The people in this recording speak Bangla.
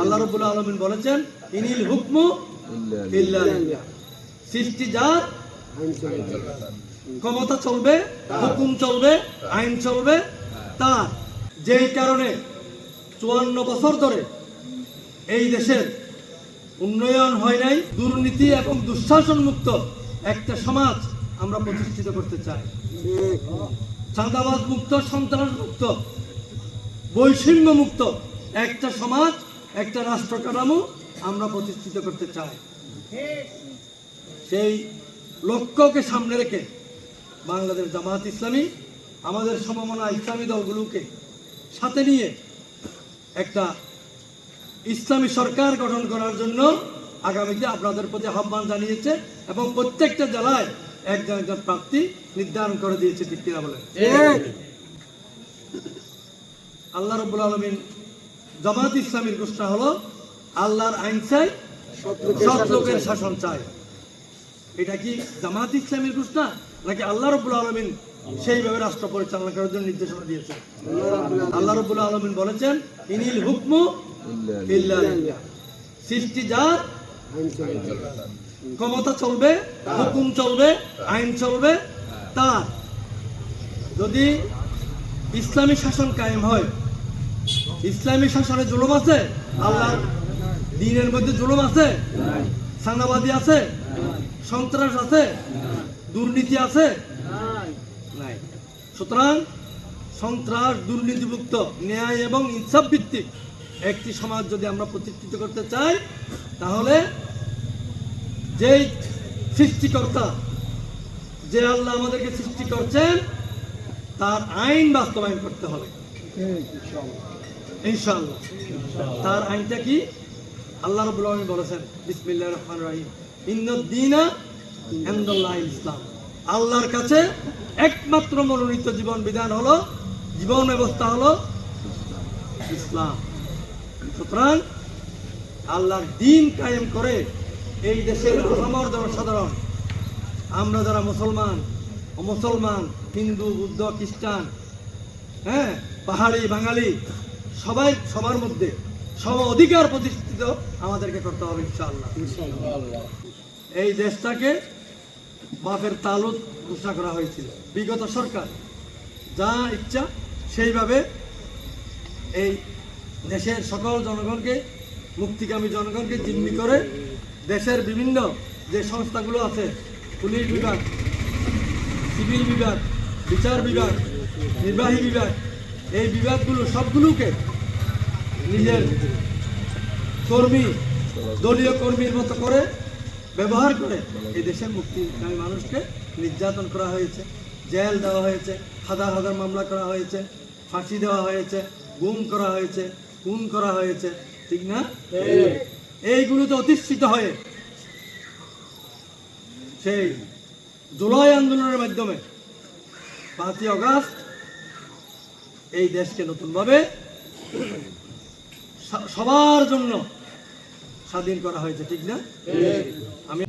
আল্লাহ রবুল আলমিন বলেছেন, ইনিল হুকমু সৃষ্টি যার ক্ষমতা চলবে, হুকুম চলবে, আইন চলবে, তার যেই কারণে চুয়ান্ন বছর ধরে এই দেশের উন্নয়ন হয় নাই, দুর্নীতি এবং দুঃশাসন মুক্ত একটা সমাজ আমরা প্রতিষ্ঠিত করতে চাই। চাঁদাবাদ মুক্ত সন্ত্রাস মুক্ত বৈষম্য মুক্ত একটা সমাজ একটা রাষ্ট্র কাঠামো আমরা প্রতিষ্ঠিত করতে চাই। সেই লক্ষ্যকে সামনে রেখে বাংলাদেশ জামাত ইসলামী আমাদের সমমনা ইসলামী দলগুলোকে সাথে নিয়ে একটা ইসলামী সরকার গঠন করার জন্য আগামী আগামীতে আপনাদের প্রতি আহ্বান জানিয়েছে এবং প্রত্যেকটা জেলায় একজন একজন প্রার্থী নির্ধারণ করে দিয়েছে ঠিক কিনা বলে। আল্লাহ রবুল আলমিন জামাত ইসলামীর ঘোষণা হলো আল্লাহর আইন চাই সৎ লোকের শাসন চাই। এটা কি জামাত ইসলামীর ঘোষণা নাকি আল্লাহ রবুল আলমিন সেইভাবে রাষ্ট্র পরিচালনা করার জন্য নির্দেশনা দিয়েছে আল্লাহ রবুল আলমিন বলেছেন ইনিল হুকমু। সৃষ্টি যার ক্ষমতা চলবে হুকুম চলবে আইন চলবে তার। যদি ইসলামী শাসন কায়েম হয় ইসলামী শাসনে জুলুম আছে? আল্লাহ দিনের মধ্যে জুলুম আছে? সাংবাদিক আছে? সন্ত্রাস আছে? দুর্নীতি আছে? সুতরাং সন্ত্রাস দুর্নীতিমুক্ত, ন্যায় এবং ইনসাফ ভিত্তিক একটি সমাজ যদি আমরা প্রতিষ্ঠিত করতে চাই, তাহলে যেই সৃষ্টিকর্তা, যে আল্লাহ আমাদেরকে সৃষ্টি করছেন, তার আইন বাস্তবায়ন করতে হবে। ইনশাআল্লাহ। তার আইনটা কি? আল্লাহ রবুল আলমী বলেছেন বিসমিল্লাহ রহমান রহিম ইসলাম। আল্লাহর কাছে একমাত্র মনোনীত জীবন বিধান হলো, জীবন ব্যবস্থা হলো ইসলাম। সুতরাং আল্লাহর দিন কায়েম করে এই দেশের আসামর জনসাধারণ, আমরা যারা মুসলমান, অমুসলমান, হিন্দু, বুদ্ধ, খ্রিস্টান হ্যাঁ পাহাড়ি, বাঙালি সবাই সবার মধ্যে সম অধিকার প্রতিষ্ঠিত আমাদেরকে করতে হবে ইনশাআল্লাহ। এই দেশটাকে বাপের তালুত ঘোষণা করা হয়েছিল। বিগত সরকার যা ইচ্ছা সেইভাবে এই দেশের সকল জনগণকে মুক্তিকামী জনগণকে জিম্মি করে দেশের বিভিন্ন যে সংস্থাগুলো আছে পুলিশ বিভাগ সিভিল বিভাগ বিচার বিভাগ নির্বাহী বিভাগ এই বিভাগগুলো সবগুলোকে নিজের কর্মী দলীয় কর্মীর মতো করে ব্যবহার করে এই দেশের মুক্তিকামী মানুষকে নির্যাতন করা হয়েছে জেল দেওয়া হয়েছে হাজার হাজার মামলা করা হয়েছে ফাঁসি দেওয়া হয়েছে গুম করা হয়েছে খুন করা হয়েছে ঠিক না? এইগুলোতে অতিষ্ঠিত হয়ে সেই জুলাই আন্দোলনের মাধ্যমে পাঁচই অগাস্ট এই দেশকে নতুনভাবে সবার জন্য স্বাধীন করা হয়েছে ঠিক না? আমি